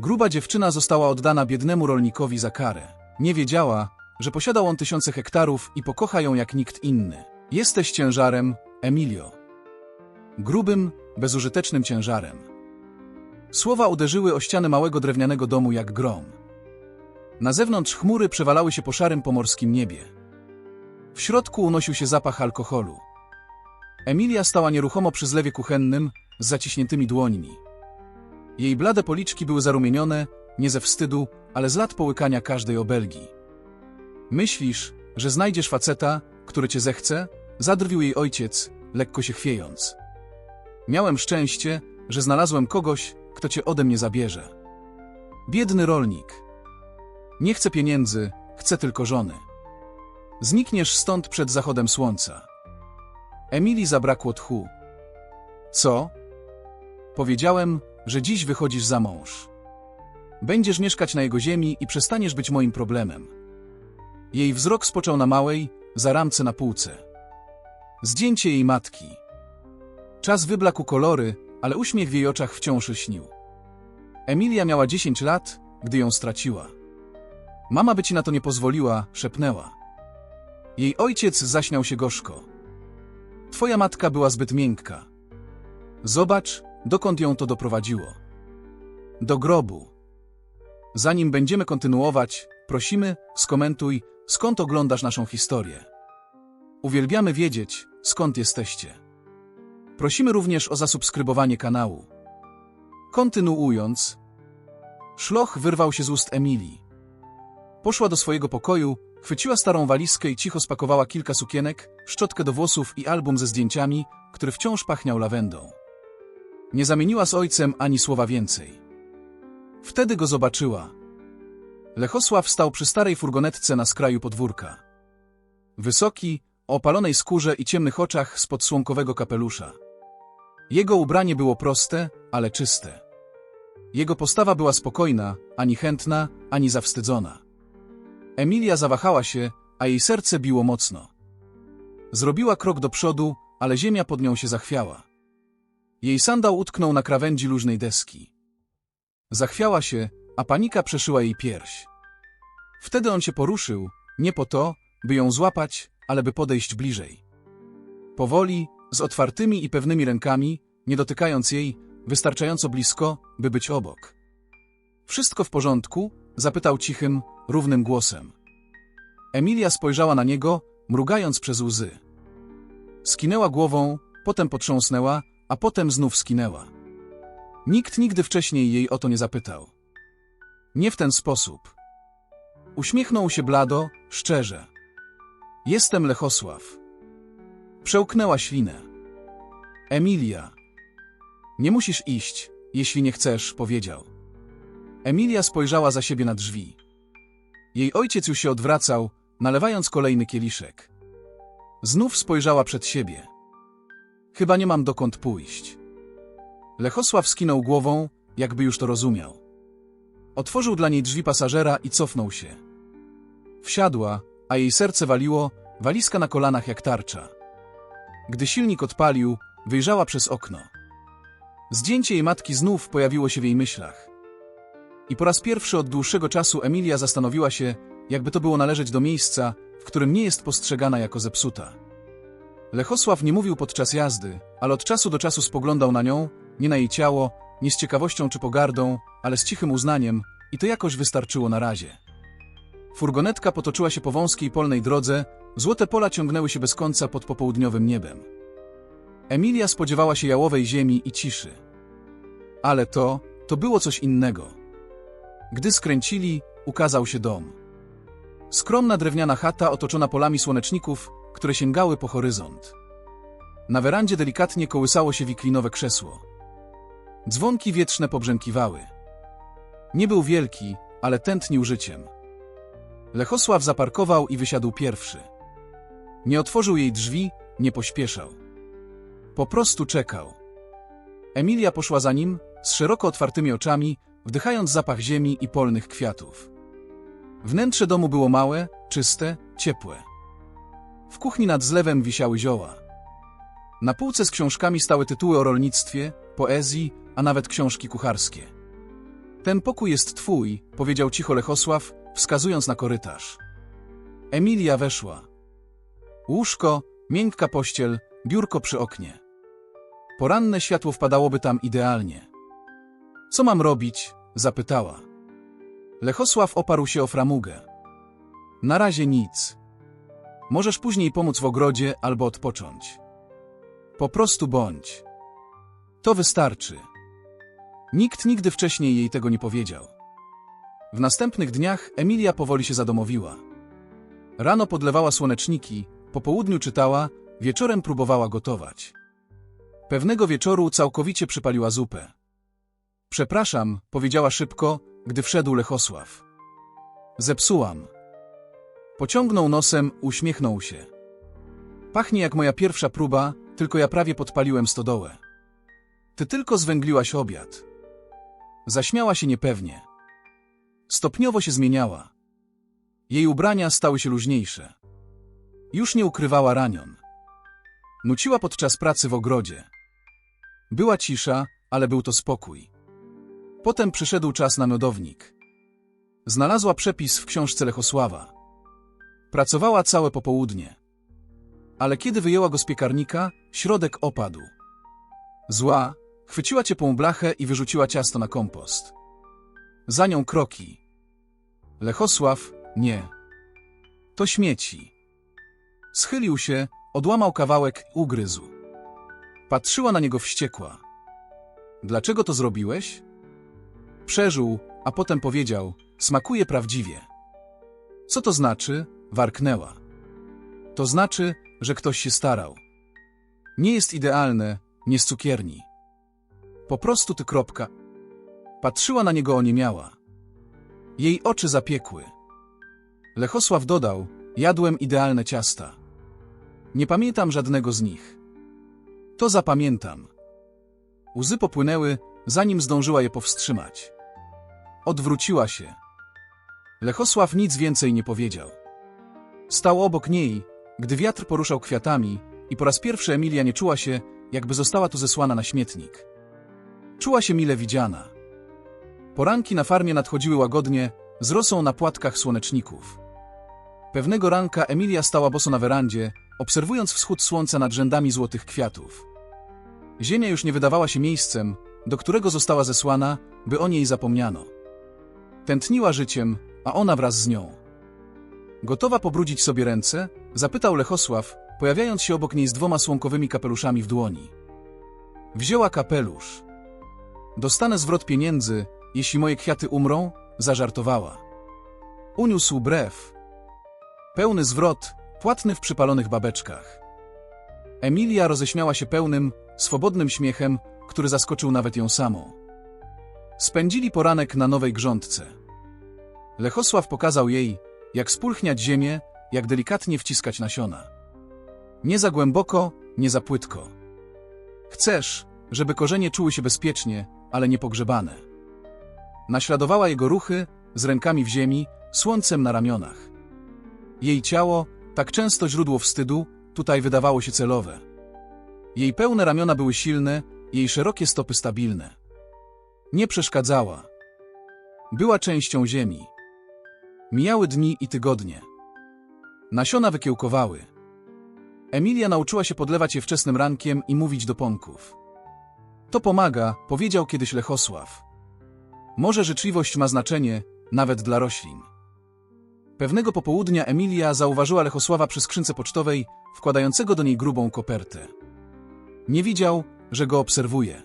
Gruba dziewczyna została oddana biednemu rolnikowi za karę. Nie wiedziała, że posiadał on tysiące hektarów i pokocha ją jak nikt inny. Jesteś ciężarem, Emilio. Grubym, bezużytecznym ciężarem. Słowa uderzyły o ściany małego drewnianego domu jak grom. Na zewnątrz chmury przewalały się po szarym pomorskim niebie. W środku unosił się zapach alkoholu. Emilia stała nieruchomo przy zlewie kuchennym z zaciśniętymi dłońmi. Jej blade policzki były zarumienione, nie ze wstydu, ale z lat połykania każdej obelgi. Myślisz, że znajdziesz faceta, który cię zechce? Zadrwił jej ojciec, lekko się chwiejąc. Miałem szczęście, że znalazłem kogoś, kto cię ode mnie zabierze. Biedny rolnik. Nie chcę pieniędzy, chcę tylko żony. Znikniesz stąd przed zachodem słońca. Emilii zabrakło tchu. Co? Powiedziałem, że dziś wychodzisz za mąż. Będziesz mieszkać na jego ziemi i przestaniesz być moim problemem. Jej wzrok spoczął na małej, zaramce na półce. Zdjęcie jej matki. Czas wyblakł kolory, ale uśmiech w jej oczach wciąż lśnił. Emilia miała 10 lat, gdy ją straciła. Mama by ci na to nie pozwoliła, szepnęła. Jej ojciec zaśmiał się gorzko. Twoja matka była zbyt miękka. Zobacz, dokąd ją to doprowadziło. Do grobu. Zanim będziemy kontynuować, prosimy, skomentuj, skąd oglądasz naszą historię. Uwielbiamy wiedzieć, skąd jesteście. Prosimy również o zasubskrybowanie kanału. Kontynuując, szloch wyrwał się z ust Emilii. Poszła do swojego pokoju, chwyciła starą walizkę i cicho spakowała kilka sukienek, szczotkę do włosów i album ze zdjęciami, który wciąż pachniał lawendą. Nie zamieniła z ojcem ani słowa więcej. Wtedy go zobaczyła. Lechosław stał przy starej furgonetce na skraju podwórka. Wysoki, o opalonej skórze i ciemnych oczach spod słomkowego kapelusza. Jego ubranie było proste, ale czyste. Jego postawa była spokojna, ani chętna, ani zawstydzona. Emilia zawahała się, a jej serce biło mocno. Zrobiła krok do przodu, ale ziemia pod nią się zachwiała. Jej sandał utknął na krawędzi luźnej deski. Zachwiała się, a panika przeszyła jej pierś. Wtedy on się poruszył, nie po to, by ją złapać, ale by podejść bliżej. Powoli, z otwartymi i pewnymi rękami, nie dotykając jej, wystarczająco blisko, by być obok. Wszystko w porządku? zapytał cichym, równym głosem. Emilia spojrzała na niego, mrugając przez łzy. Skinęła głową, potem potrząsnęła, a potem znów skinęła. Nikt nigdy wcześniej jej o to nie zapytał. Nie w ten sposób. Uśmiechnął się blado, szczerze. Jestem Lechosław. Przełknęła ślinę. Emilia. Nie musisz iść, jeśli nie chcesz, powiedział. Emilia spojrzała za siebie na drzwi. Jej ojciec już się odwracał, nalewając kolejny kieliszek. Znów spojrzała przed siebie. Chyba nie mam dokąd pójść. Lechosław skinął głową, jakby już to rozumiał. Otworzył dla niej drzwi pasażera i cofnął się. Wsiadła, a jej serce waliło, walizka na kolanach jak tarcza. Gdy silnik odpalił, wyjrzała przez okno. Zdjęcie jej matki znów pojawiło się w jej myślach. I po raz pierwszy od dłuższego czasu Emilia zastanowiła się, jakby to było należeć do miejsca, w którym nie jest postrzegana jako zepsuta. Lechosław nie mówił podczas jazdy, ale od czasu do czasu spoglądał na nią, nie na jej ciało, nie z ciekawością czy pogardą, ale z cichym uznaniem i to jakoś wystarczyło na razie. Furgonetka potoczyła się po wąskiej polnej drodze, złote pola ciągnęły się bez końca pod popołudniowym niebem. Emilia spodziewała się jałowej ziemi i ciszy. Ale to, to było coś innego. Gdy skręcili, ukazał się dom. Skromna drewniana chata otoczona polami słoneczników, które sięgały po horyzont. Na werandzie delikatnie kołysało się wiklinowe krzesło. Dzwonki wietrzne pobrzękiwały. Nie był wielki, ale tętnił życiem. Lechosław zaparkował i wysiadł pierwszy. Nie otworzył jej drzwi, nie pośpieszał. Po prostu czekał. Emilia poszła za nim, z szeroko otwartymi oczami, wdychając zapach ziemi i polnych kwiatów. Wnętrze domu było małe, czyste, ciepłe. W kuchni nad zlewem wisiały zioła. Na półce z książkami stały tytuły o rolnictwie, poezji, a nawet książki kucharskie. Ten pokój jest twój, powiedział cicho Lechosław, wskazując na korytarz. Emilia weszła. Łóżko, miękka pościel, biurko przy oknie. Poranne światło wpadałoby tam idealnie. Co mam robić? zapytała. Lechosław oparł się o framugę. Na razie nic. Możesz później pomóc w ogrodzie albo odpocząć. Po prostu bądź. To wystarczy. Nikt nigdy wcześniej jej tego nie powiedział. W następnych dniach Emilia powoli się zadomowiła. Rano podlewała słoneczniki, po południu czytała, wieczorem próbowała gotować. Pewnego wieczoru całkowicie przypaliła zupę. Przepraszam, powiedziała szybko, gdy wszedł Lechosław. Zepsułam. Pociągnął nosem, uśmiechnął się. Pachnie jak moja pierwsza próba, tylko ja prawie podpaliłem stodołę. Ty tylko zwęgliłaś obiad. Zaśmiała się niepewnie. Stopniowo się zmieniała. Jej ubrania stały się luźniejsze. Już nie ukrywała ranion. Nuciła podczas pracy w ogrodzie. Była cisza, ale był to spokój. Potem przyszedł czas na miodownik. Znalazła przepis w książce Lechosława. Pracowała całe popołudnie. Ale kiedy wyjęła go z piekarnika, środek opadł. Zła, chwyciła ciepłą blachę i wyrzuciła ciasto na kompost. Za nią kroki. Lechosław, nie. To śmieci. Schylił się, odłamał kawałek, ugryzł. Patrzyła na niego wściekła. Dlaczego to zrobiłeś? Przeżył, a potem powiedział, smakuje prawdziwie. Co to znaczy? Warknęła. To znaczy, że ktoś się starał. Nie jest idealne, nie z cukierni. Po prostu ty kropka. Patrzyła na niego oniemiała. Jej oczy zapiekły. Lechosław dodał, jadłem idealne ciasta. Nie pamiętam żadnego z nich. To zapamiętam. Łzy popłynęły, zanim zdążyła je powstrzymać. Odwróciła się. Lechosław nic więcej nie powiedział. Stał obok niej, gdy wiatr poruszał kwiatami i po raz pierwszy Emilia nie czuła się, jakby została tu zesłana na śmietnik. Czuła się mile widziana. Poranki na farmie nadchodziły łagodnie, z rosą na płatkach słoneczników. Pewnego ranka Emilia stała boso na werandzie, obserwując wschód słońca nad rzędami złotych kwiatów. Ziemia już nie wydawała się miejscem, do którego została zesłana, by o niej zapomniano. Tętniła życiem, a ona wraz z nią. Gotowa pobrudzić sobie ręce? Zapytał Lechosław, pojawiając się obok niej z dwoma słomkowymi kapeluszami w dłoni. Wzięła kapelusz. Dostanę zwrot pieniędzy, jeśli moje kwiaty umrą? Zażartowała. Uniósł brew. Pełny zwrot, płatny w przypalonych babeczkach. Emilia roześmiała się pełnym, swobodnym śmiechem, który zaskoczył nawet ją samą. Spędzili poranek na nowej grządce. Lechosław pokazał jej, jak spulchniać ziemię, jak delikatnie wciskać nasiona. Nie za głęboko, nie za płytko. Chcesz, żeby korzenie czuły się bezpiecznie, ale nie pogrzebane. Naśladowała jego ruchy, z rękami w ziemi, słońcem na ramionach. Jej ciało, tak często źródło wstydu, tutaj wydawało się celowe. Jej pełne ramiona były silne, jej szerokie stopy stabilne. Nie przeszkadzała. Była częścią ziemi. Mijały dni i tygodnie. Nasiona wykiełkowały. Emilia nauczyła się podlewać je wczesnym rankiem i mówić do pąków. To pomaga, powiedział kiedyś Lechosław. Może życzliwość ma znaczenie, nawet dla roślin. Pewnego popołudnia Emilia zauważyła Lechosława przy skrzynce pocztowej, wkładającego do niej grubą kopertę. Nie widział, że go obserwuje.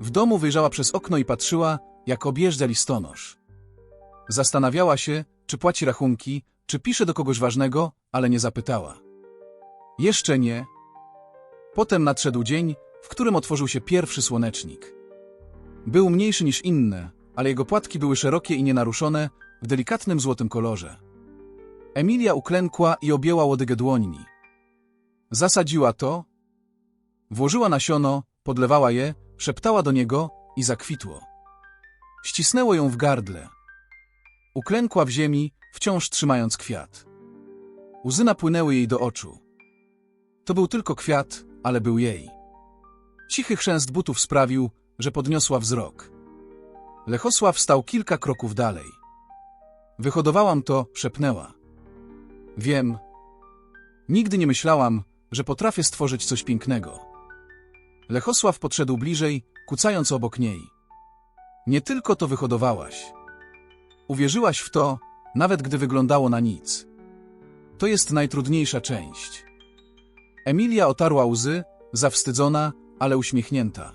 W domu wyjrzała przez okno i patrzyła, jak objeżdża listonosz. Zastanawiała się, czy płaci rachunki, czy pisze do kogoś ważnego, ale nie zapytała. Jeszcze nie. Potem nadszedł dzień, w którym otworzył się pierwszy słonecznik. Był mniejszy niż inne, ale jego płatki były szerokie i nienaruszone, w delikatnym złotym kolorze. Emilia uklękła i objęła łodygę dłońmi. Zasadziła to, włożyła nasiono, podlewała je, szeptała do niego i zakwitło. Ścisnęło ją w gardle. Uklękła w ziemi, wciąż trzymając kwiat. Łzy napłynęły jej do oczu. To był tylko kwiat, ale był jej. Cichy chrzęst butów sprawił, że podniosła wzrok. Lechosław stał kilka kroków dalej. Wyhodowałam to, szepnęła. Wiem. Nigdy nie myślałam, że potrafię stworzyć coś pięknego. Lechosław podszedł bliżej, kucając obok niej. Nie tylko to wyhodowałaś. Uwierzyłaś w to, nawet gdy wyglądało na nic. To jest najtrudniejsza część. Emilia otarła łzy, zawstydzona, ale uśmiechnięta.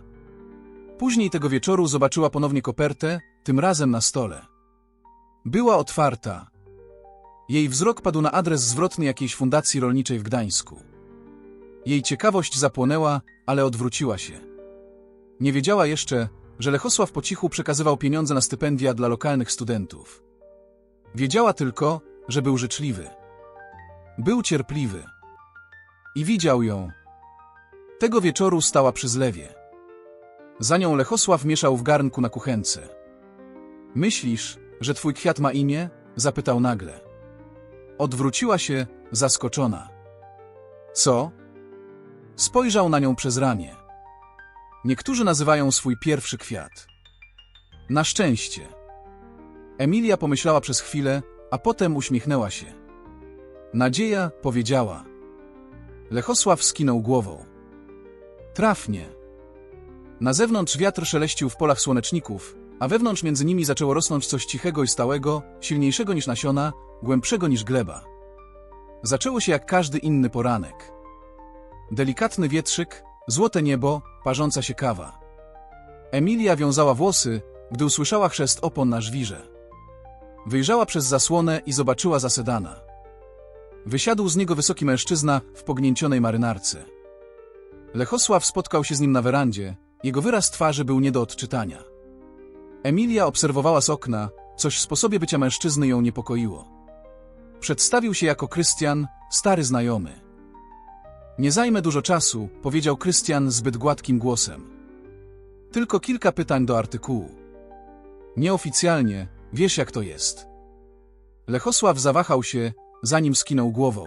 Później tego wieczoru zobaczyła ponownie kopertę, tym razem na stole. Była otwarta. Jej wzrok padł na adres zwrotny jakiejś fundacji rolniczej w Gdańsku. Jej ciekawość zapłonęła, ale odwróciła się. Nie wiedziała jeszcze, że Lechosław po cichu przekazywał pieniądze na stypendia dla lokalnych studentów. Wiedziała tylko, że był życzliwy. Był cierpliwy. I widział ją. Tego wieczoru stała przy zlewie. Za nią Lechosław mieszał w garnku na kuchence. Myślisz, że twój kwiat ma imię? Zapytał nagle. Odwróciła się, zaskoczona. Co? Spojrzał na nią przez ramię. Niektórzy nazywają swój pierwszy kwiat. Na szczęście. Emilia pomyślała przez chwilę, a potem uśmiechnęła się. Nadzieja powiedziała. Lechosław skinął głową. Trafnie. Na zewnątrz wiatr szeleścił w polach słoneczników, a wewnątrz między nimi zaczęło rosnąć coś cichego i stałego, silniejszego niż nasiona, głębszego niż gleba. Zaczęło się jak każdy inny poranek. Delikatny wietrzyk, złote niebo, parząca się kawa. Emilia wiązała włosy, gdy usłyszała chrzest opon na żwirze. Wyjrzała przez zasłonę i zobaczyła zasedana. Wysiadł z niego wysoki mężczyzna w pognięcionej marynarce. Lechosław spotkał się z nim na werandzie, jego wyraz twarzy był nie do odczytania. Emilia obserwowała z okna, coś w sposobie bycia mężczyzny ją niepokoiło. Przedstawił się jako Krystian, stary znajomy. Nie zajmę dużo czasu, powiedział Krystian zbyt gładkim głosem. Tylko kilka pytań do artykułu. Nieoficjalnie, wiesz jak to jest. Lechosław zawahał się, zanim skinął głową.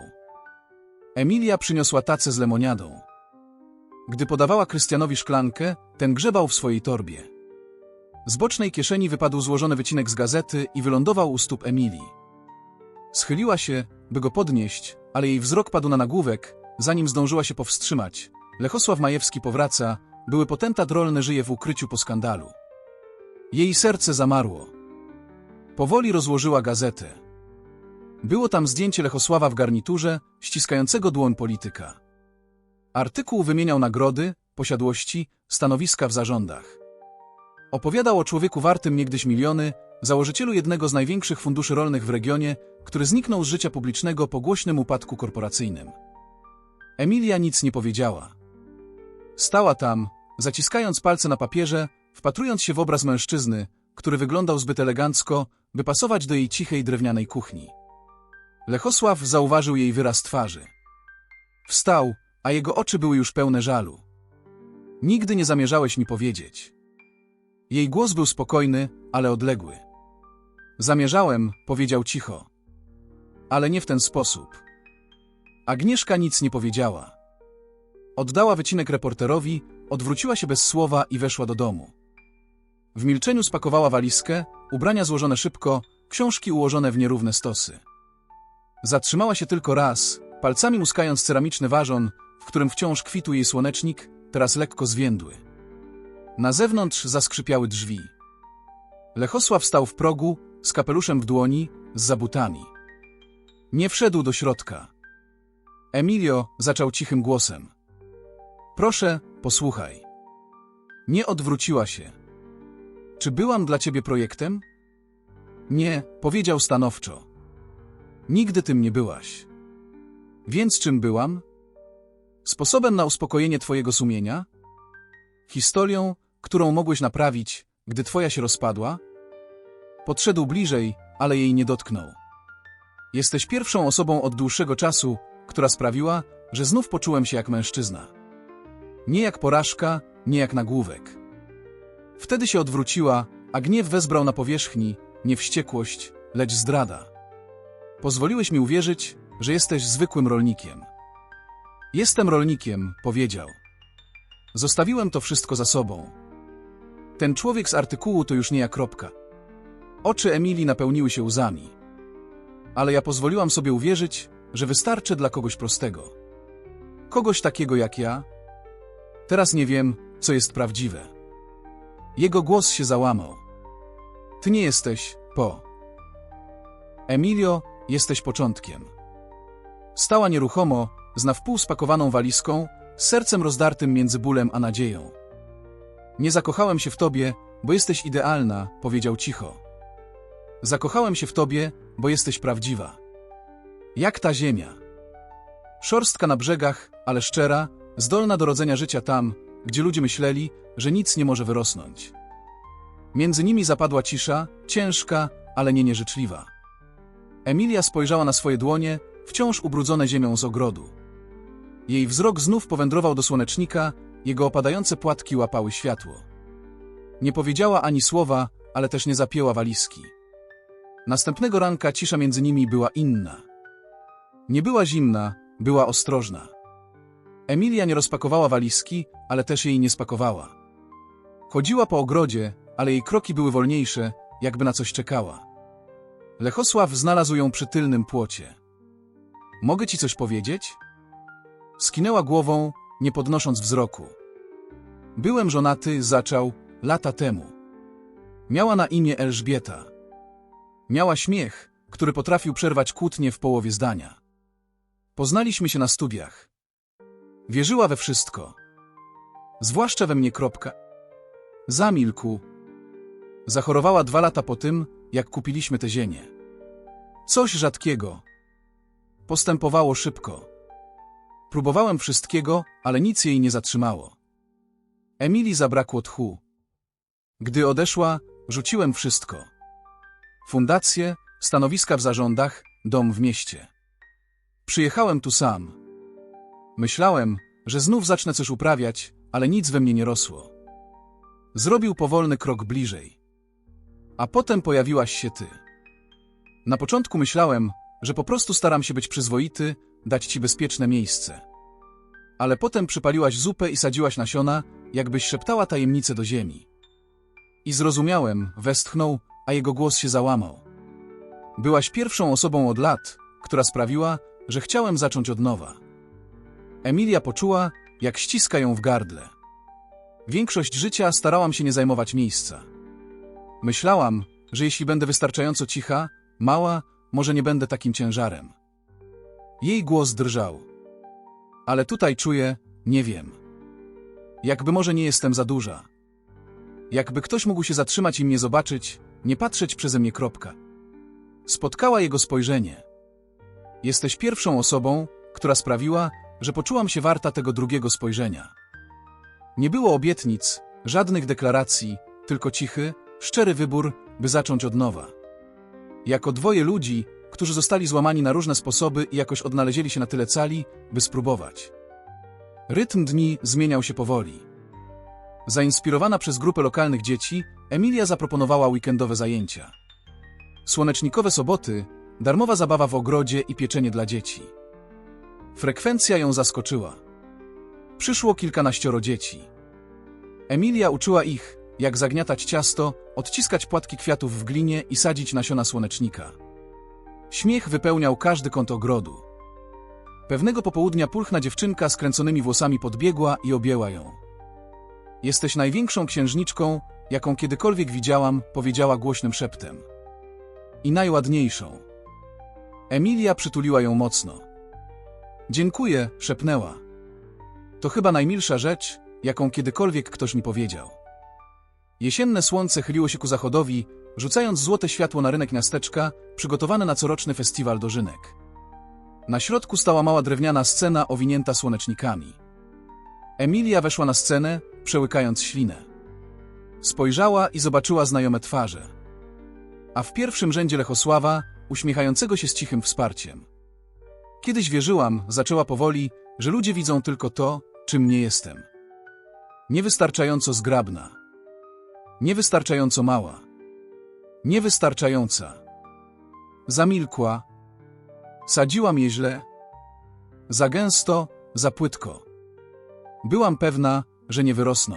Emilia przyniosła tacę z lemoniadą. Gdy podawała Krystianowi szklankę, ten grzebał w swojej torbie. Z bocznej kieszeni wypadł złożony wycinek z gazety i wylądował u stóp Emilii. Schyliła się, by go podnieść, ale jej wzrok padł na nagłówek, zanim zdążyła się powstrzymać. Lechosław Majewski powraca, były potentat rolny żyje w ukryciu po skandalu. Jej serce zamarło. Powoli rozłożyła gazetę. Było tam zdjęcie Lechosława w garniturze, ściskającego dłoń polityka. Artykuł wymieniał nagrody, posiadłości, stanowiska w zarządach. Opowiadał o człowieku wartym niegdyś miliony, założycielu jednego z największych funduszy rolnych w regionie, który zniknął z życia publicznego po głośnym upadku korporacyjnym. Emilia nic nie powiedziała. Stała tam, zaciskając palce na papierze, wpatrując się w obraz mężczyzny, który wyglądał zbyt elegancko, by pasować do jej cichej drewnianej kuchni. Lechosław zauważył jej wyraz twarzy. Wstał, a jego oczy były już pełne żalu. Nigdy nie zamierzałeś mi powiedzieć. Jej głos był spokojny, ale odległy. Zamierzałem, powiedział cicho. Ale nie w ten sposób. Agnieszka nic nie powiedziała. Oddała wycinek reporterowi, odwróciła się bez słowa i weszła do domu. W milczeniu spakowała walizkę, ubrania złożone szybko, książki ułożone w nierówne stosy. Zatrzymała się tylko raz, palcami muskając ceramiczny ważon, w którym wciąż kwitł jej słonecznik, teraz lekko zwiędły. Na zewnątrz zaskrzypiały drzwi. Lechosław stał w progu, z kapeluszem w dłoni, z zabutami. Nie wszedł do środka. Emilio zaczął cichym głosem. Proszę, posłuchaj. Nie odwróciła się. Czy byłam dla ciebie projektem? Nie, powiedział stanowczo. Nigdy tym nie byłaś. Więc czym byłam? Sposobem na uspokojenie twojego sumienia? Historią, którą mogłeś naprawić, gdy twoja się rozpadła? Podszedł bliżej, ale jej nie dotknął. Jesteś pierwszą osobą od dłuższego czasu, która sprawiła, że znów poczułem się jak mężczyzna. Nie jak porażka, nie jak nagłówek. Wtedy się odwróciła, a gniew wezbrał na powierzchni, nie wściekłość, lecz zdrada. Pozwoliłeś mi uwierzyć, że jesteś zwykłym rolnikiem. Jestem rolnikiem, powiedział. Zostawiłem to wszystko za sobą. Ten człowiek z artykułu to już nie ja kropka. Oczy Emilii napełniły się łzami. Ale ja pozwoliłam sobie uwierzyć, że wystarczy dla kogoś prostego. Kogoś takiego jak ja? Teraz nie wiem, co jest prawdziwe. Jego głos się załamał. Ty nie jesteś po. Emilio, jesteś początkiem. Stała nieruchomo, z na wpół spakowaną walizką, sercem rozdartym między bólem a nadzieją. Nie zakochałem się w tobie, bo jesteś idealna, powiedział cicho. Zakochałem się w tobie, bo jesteś prawdziwa. Jak ta ziemia. Szorstka na brzegach, ale szczera, zdolna do rodzenia życia tam, gdzie ludzie myśleli, że nic nie może wyrosnąć. Między nimi zapadła cisza, ciężka, ale nie nieżyczliwa. Emilia spojrzała na swoje dłonie, wciąż ubrudzone ziemią z ogrodu. Jej wzrok znów powędrował do słonecznika, jego opadające płatki łapały światło. Nie powiedziała ani słowa, ale też nie zapięła walizki. Następnego ranka cisza między nimi była inna. Nie była zimna, była ostrożna. Emilia nie rozpakowała walizki, ale też jej nie spakowała. Chodziła po ogrodzie, ale jej kroki były wolniejsze, jakby na coś czekała. Lechosław znalazł ją przy tylnym płocie. Mogę ci coś powiedzieć? Skinęła głową, nie podnosząc wzroku. Byłem żonaty, zaczął, lata temu. Miała na imię Elżbieta. Miała śmiech, który potrafił przerwać kłótnie w połowie zdania. Poznaliśmy się na studiach. Wierzyła we wszystko. Zwłaszcza we mnie kropka. Zamilkł. Zachorowała dwa lata po tym, jak kupiliśmy tę ziemię. Coś rzadkiego. Postępowało szybko. Próbowałem wszystkiego, ale nic jej nie zatrzymało. Emilii zabrakło tchu. Gdy odeszła, rzuciłem wszystko. Fundacje, stanowiska w zarządach, dom w mieście. Przyjechałem tu sam. Myślałem, że znów zacznę coś uprawiać, ale nic we mnie nie rosło. Zrobił powolny krok bliżej. A potem pojawiłaś się ty. Na początku myślałem, że po prostu staram się być przyzwoity, dać ci bezpieczne miejsce. Ale potem przypaliłaś zupę i sadziłaś nasiona, jakbyś szeptała tajemnicę do ziemi. I zrozumiałem, westchnął, a jego głos się załamał. Byłaś pierwszą osobą od lat, która sprawiła, że chciałem zacząć od nowa. Emilia poczuła, jak ściska ją w gardle. Większość życia starałam się nie zajmować miejsca. Myślałam, że jeśli będę wystarczająco cicha, mała, może nie będę takim ciężarem. Jej głos drżał. Ale tutaj czuję, nie wiem. Jakby może nie jestem za duża. Jakby ktoś mógł się zatrzymać i mnie zobaczyć, nie patrzeć przeze mnie kropka. Spotkała jego spojrzenie. Jesteś pierwszą osobą, która sprawiła, że poczułam się warta tego drugiego spojrzenia. Nie było obietnic, żadnych deklaracji, tylko cichy, szczery wybór, by zacząć od nowa. Jako dwoje ludzi, którzy zostali złamani na różne sposoby i jakoś odnaleźli się na tyle cali, by spróbować. Rytm dni zmieniał się powoli. Zainspirowana przez grupę lokalnych dzieci, Emilia zaproponowała weekendowe zajęcia. Słonecznikowe soboty, darmowa zabawa w ogrodzie i pieczenie dla dzieci. Frekwencja ją zaskoczyła. Przyszło kilkanaścioro dzieci. Emilia uczyła ich, jak zagniatać ciasto, odciskać płatki kwiatów w glinie i sadzić nasiona słonecznika. Śmiech wypełniał każdy kąt ogrodu. Pewnego popołudnia pulchna dziewczynka z kręconymi włosami podbiegła i objęła ją. Jesteś największą księżniczką, jaką kiedykolwiek widziałam, powiedziała głośnym szeptem. I najładniejszą. Emilia przytuliła ją mocno. Dziękuję, szepnęła. To chyba najmilsza rzecz, jaką kiedykolwiek ktoś mi powiedział. Jesienne słońce chyliło się ku zachodowi, rzucając złote światło na rynek miasteczka, przygotowany na coroczny festiwal dożynek. Na środku stała mała drewniana scena owinięta słonecznikami. Emilia weszła na scenę, przełykając ślinę. Spojrzała i zobaczyła znajome twarze. A w pierwszym rzędzie Lechosława, uśmiechającego się z cichym wsparciem. Kiedyś wierzyłam, zaczęła powoli, że ludzie widzą tylko to, czym nie jestem. Niewystarczająco zgrabna. Niewystarczająco mała. Niewystarczająca. Zamilkła. Sadziłam je źle. Za gęsto, za płytko. Byłam pewna, że nie wyrosną.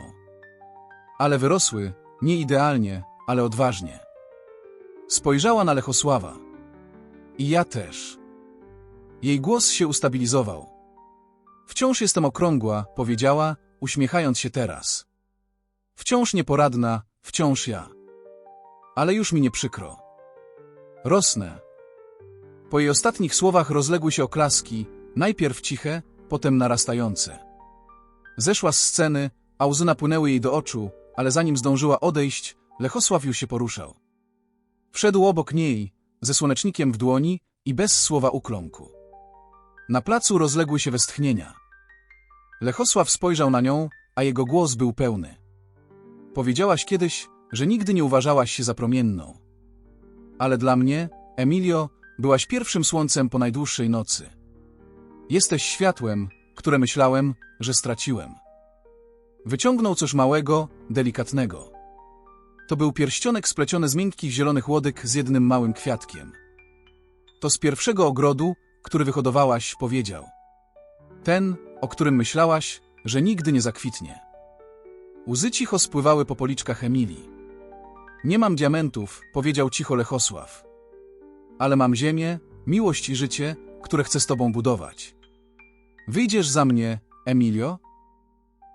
Ale wyrosły, Nie idealnie, ale odważnie. Spojrzała na Lechosława. I ja też. Jej głos się ustabilizował. Wciąż jestem okrągła, powiedziała, uśmiechając się teraz. Wciąż nieporadna, wciąż ja. Ale już mi nie przykro. Rosnę. Po jej ostatnich słowach rozległy się oklaski, najpierw ciche, potem narastające. Zeszła z sceny, a łzy napłynęły jej do oczu, ale zanim zdążyła odejść, Lechosław już się poruszał. Wszedł obok niej, ze słonecznikiem w dłoni i bez słowa ukląkł. Na placu rozległy się westchnienia. Lechosław spojrzał na nią, a jego głos był pełny. Powiedziałaś kiedyś, że nigdy nie uważałaś się za promienną. Ale dla mnie, Emilio, byłaś pierwszym słońcem po najdłuższej nocy. Jesteś światłem, które myślałem, że straciłem. Wyciągnął coś małego, delikatnego. To był pierścionek spleciony z miękkich zielonych łodyg z jednym małym kwiatkiem. To z pierwszego ogrodu, który wyhodowałaś, powiedział. Ten, o którym myślałaś, że nigdy nie zakwitnie. Łzy cicho spływały po policzkach Emilii. Nie mam diamentów, powiedział cicho Lechosław. Ale mam ziemię, miłość i życie, które chcę z tobą budować. Wyjdziesz za mnie, Emilio?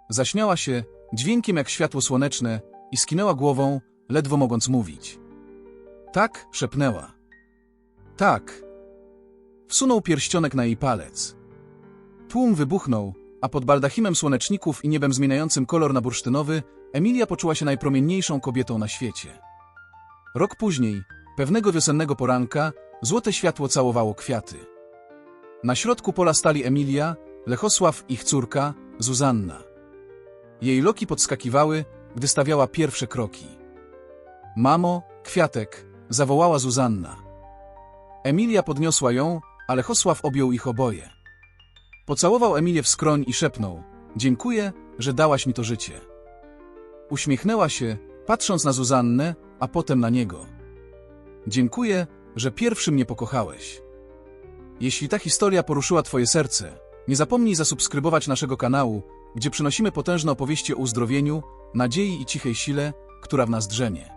Zaśmiała się, dźwiękiem jak światło słoneczne, i skinęła głową, ledwo mogąc mówić. Tak, szepnęła. Tak. Wsunął pierścionek na jej palec. Tłum wybuchnął, a pod baldachimem słoneczników i niebem zmieniającym kolor na bursztynowy, Emilia poczuła się najpromienniejszą kobietą na świecie. Rok później, pewnego wiosennego poranka, złote światło całowało kwiaty. Na środku pola stali Emilia, Lechosław ich córka, Zuzanna. Jej loki podskakiwały, gdy stawiała pierwsze kroki. Mamo, kwiatek, zawołała Zuzanna. Emilia podniosła ją, ale Chosław objął ich oboje. Pocałował Emilię w skroń i szepnął: Dziękuję, że dałaś mi to życie. Uśmiechnęła się, patrząc na Zuzannę, a potem na niego. Dziękuję, że pierwszy mnie pokochałeś. Jeśli ta historia poruszyła Twoje serce, nie zapomnij zasubskrybować naszego kanału, gdzie przynosimy potężne opowieści o uzdrowieniu, nadziei i cichej sile, która w nas drzemie.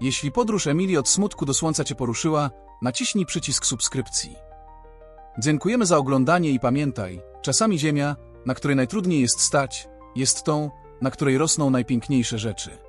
Jeśli podróż Emilii od smutku do słońca Cię poruszyła, naciśnij przycisk subskrypcji. Dziękujemy za oglądanie i pamiętaj, czasami ziemia, na której najtrudniej jest stać, jest tą, na której rosną najpiękniejsze rzeczy.